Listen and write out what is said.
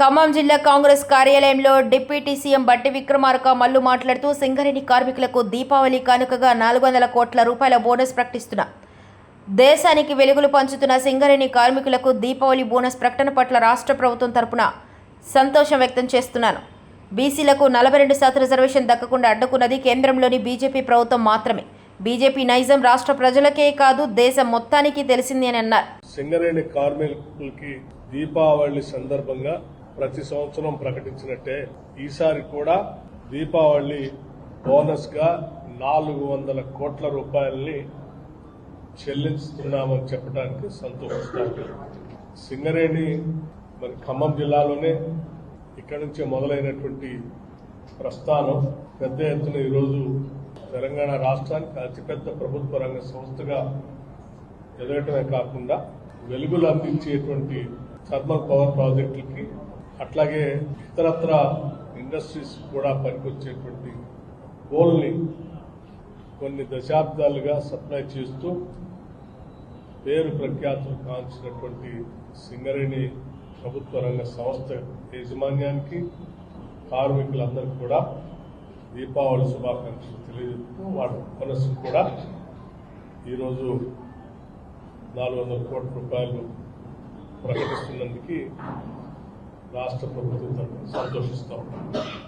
ఖమ్మం జిల్లా కాంగ్రెస్ కార్యాలయంలో deputy CM బట్టి విక్రమార్క మల్లు మాట్లాడుతూ సింగరేణి కార్మికులకు దీపావళి కానుకగా నాలుగు వందల కోట్ల రూపాయల బోనస్ ప్రకటిస్తున్నా. దేశానికి వెలుగులు పంచుతున్న సింగరేణి కార్మికులకు దీపావళి బోనస్ ప్రకటన పట్ల రాష్ట్ర ప్రభుత్వం తరపున సంతోషం వ్యక్తం చేస్తున్నాను. బీసీలకు నలభై రెండు శాతం రిజర్వేషన్ దక్కకుండా అడ్డుకున్నది కేంద్రంలోని బీజేపీ ప్రభుత్వం మాత్రమే. బీజేపీ నైజం రాష్ట్ర ప్రజలకే కాదు దేశం మొత్తానికి తెలిసింది అని అన్నారు. సింగరేణి కార్మికులకి దీపావళి సందర్భంగా ప్రతి సంవత్సరం ప్రకటించినట్టే ఈసారి కూడా దీపావళి బోనస్గా నాలుగు వందల కోట్ల రూపాయల్ని చెల్లిస్తున్నామని చెప్పడానికి సంతోషిస్తాను. సింగరేణి మరి ఖమ్మం జిల్లాలోనే ఇక్కడి నుంచే మొదలైనటువంటి ప్రస్థానం పెద్ద ఎత్తున ఈరోజు తెలంగాణ రాష్ట్రానికి అతిపెద్ద ప్రభుత్వ రంగ సంస్థగా ఎదగటమే కాకుండా వెలుగులు అందించేటువంటి థర్మల్ పవర్ ప్రాజెక్టులకి అట్లాగే ఇతరత్ర ఇండస్ట్రీస్ కూడా పనికొచ్చేటువంటి కోల్ని కొన్ని దశాబ్దాలుగా సప్లై చేస్తూ పేరు ప్రఖ్యాతులు కాంచినటువంటి సింగరేణి ప్రభుత్వ రంగ సంస్థ యాజమాన్యానికి కార్మికులందరికీ కూడా దీపావళి శుభాకాంక్షలు తెలియజేస్తూ వాళ్ళ మనస్సు కూడా ఈరోజు నాలుగు వందల కోట్ల రూపాయలు ప్రకటిస్తున్నందుకు రాష్ట్ర ప్రభుత్వం తరఫున సంతోషిస్తూ ఉన్నాం